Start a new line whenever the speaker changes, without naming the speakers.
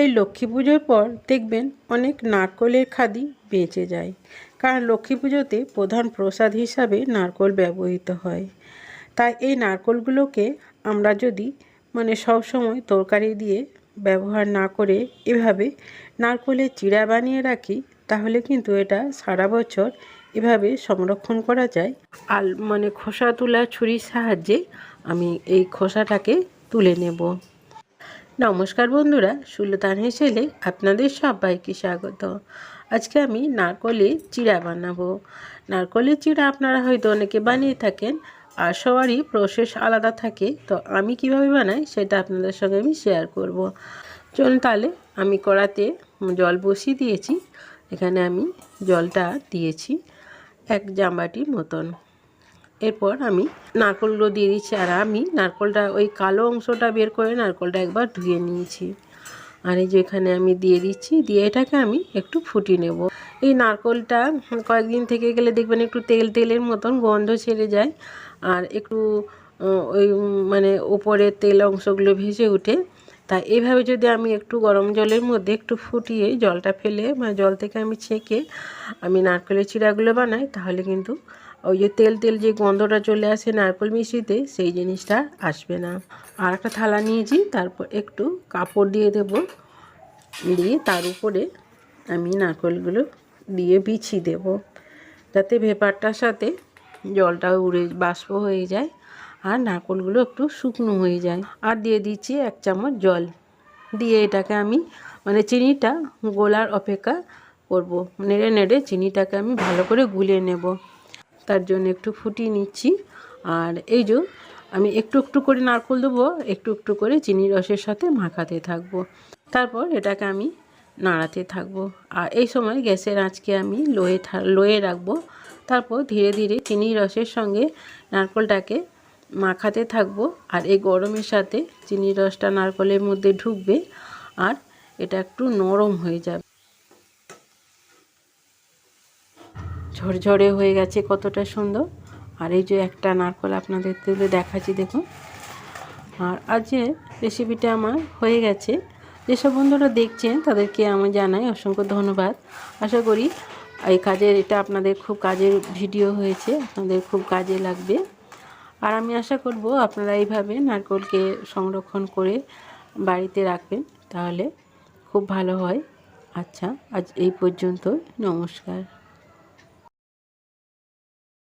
এই লক্ষ্মী পুজোর পর দেখবেন অনেক নারকলের খাদি বেঁচে যায়। কারণ লক্ষ্মী পুজোতে প্রধান প্রসাদ হিসাবে নারকল ব্যবহৃত হয়। তাই এই নারকলগুলোকে আমরা যদি মানে সব সময় তরকারি দিয়ে ব্যবহার না করে এভাবে নারকলের চিড়া বানিয়ে রাখি, তাহলে কিন্তু এটা সারা বছর এভাবে সংরক্ষণ করা যায়। আল মানে খোসা তোলা ছুরির সাহায্যে আমি এই খোসাটাকে তুলে নেব। নমস্কার বন্ধুরা, সুলতান হেসেলে আপনাদের সবাইকে স্বাগত। আজকে আমি নারকলের চিড়া বানাবো। নারকলের চিড়া আপনারা হয়তো অনেকে বানিয়ে থাকেন, আর সবারই প্রসেস আলাদা থাকে, তো আমি কীভাবে বানাই সেটা আপনাদের সঙ্গে আমি শেয়ার করব। চলুন তাহলে, আমি কড়াতে জল বসিয়ে দিয়েছি, এখানে আমি জলটা দিয়েছি, এক জামবাটির মতন। এরপর আমি নারকলগুলো দিয়ে দিচ্ছি আর আমি নারকলটা, ওই কালো অংশটা বের করে নারকলটা একবার ধুয়ে নিয়েছি। আর এই যে এখানে আমি দিয়ে দিচ্ছি, দিয়ে এটাকে আমি একটু ফুটিয়ে নেব। এই নারকলটা কয়েকদিন থেকে গেলে দেখবেন একটু তেল তেলের মতন গন্ধ ছেড়ে যায়। আর একটু ওই মানে উপরে তেল অংশগুলো ভেসে উঠে তা এইভাবে যদি আমি একটু গরম জলের মধ্যে একটু ফুটিয়ে জলটা ফেলে বা জল থেকে আমি ছেঁকে আমি নারকেলের চিড়াগুলো বানাই, তাহলে কিন্তু ওই যে তেল তেল যে গন্ধটা চলে আসে নারকেল মিষ্টিতে, সেই জিনিসটা আসবে না। আর একটা থালা নিয়েছি, তারপর একটু কাপড় দিয়ে দেব। দিয়ে তার উপরে আমি নারকেলগুলো দিয়ে বিছিয়ে দেব। যাতে ভেপারটার সাথে জলটা উড়ে, বাষ্প হয়ে যায়। আর নারকলগুলো একটু শুকনো হয়ে যায়। আর দিয়ে দিচ্ছি এক চামচ জল। দিয়ে এটাকে আমি মানে চিনিটা গোলার অপেক্ষা করব। নেড়ে নেড়ে চিনিটাকে আমি ভালো করে গুলিয়ে নেব। তার জন্য একটু ফুটিয়ে নিচ্ছি। আর এই যে আমি একটু একটু করে নারকল দেবো, একটু একটু করে চিনি রসের সাথে মাখাতে থাকব। তারপর এটাকে আমি নাড়াতে থাকব। আর এই সময় গ্যাসের আঁচকে আমি লোয়ে লোয়ে রাখব। তারপর ধীরে ধীরে চিনি রসের সঙ্গে নারকলটাকে মাখাতে থাকব আর এই গরমের সাথে চিনি রসটা নারকলের মধ্যে ঢুকবে আর এটা একটু নরম হয়ে যাবে। ঝরঝরে হয়ে গেছে কতটা সুন্দর। আর এই যে একটা নারকল আপনাদের তুলে দেখাচ্ছি দেখুন। আর আজ যে রেসিপিটা আমার হয়ে গেছে, যেসব বন্ধুরা দেখছেন তাদেরকে আমি জানাই অসংখ্য ধন্যবাদ। আশা করি এই কাজের, এটা আপনাদের খুব কাজের ভিডিও হয়েছে, আপনাদের খুব কাজে লাগবে। আর আমি আশা করব আপনারা এইভাবে নারকোলকে সংরক্ষণ করে বাড়িতে রাখবেন, তাহলে খুব ভালো হয়। আচ্ছা আজ এই পর্যন্ত নমস্কার।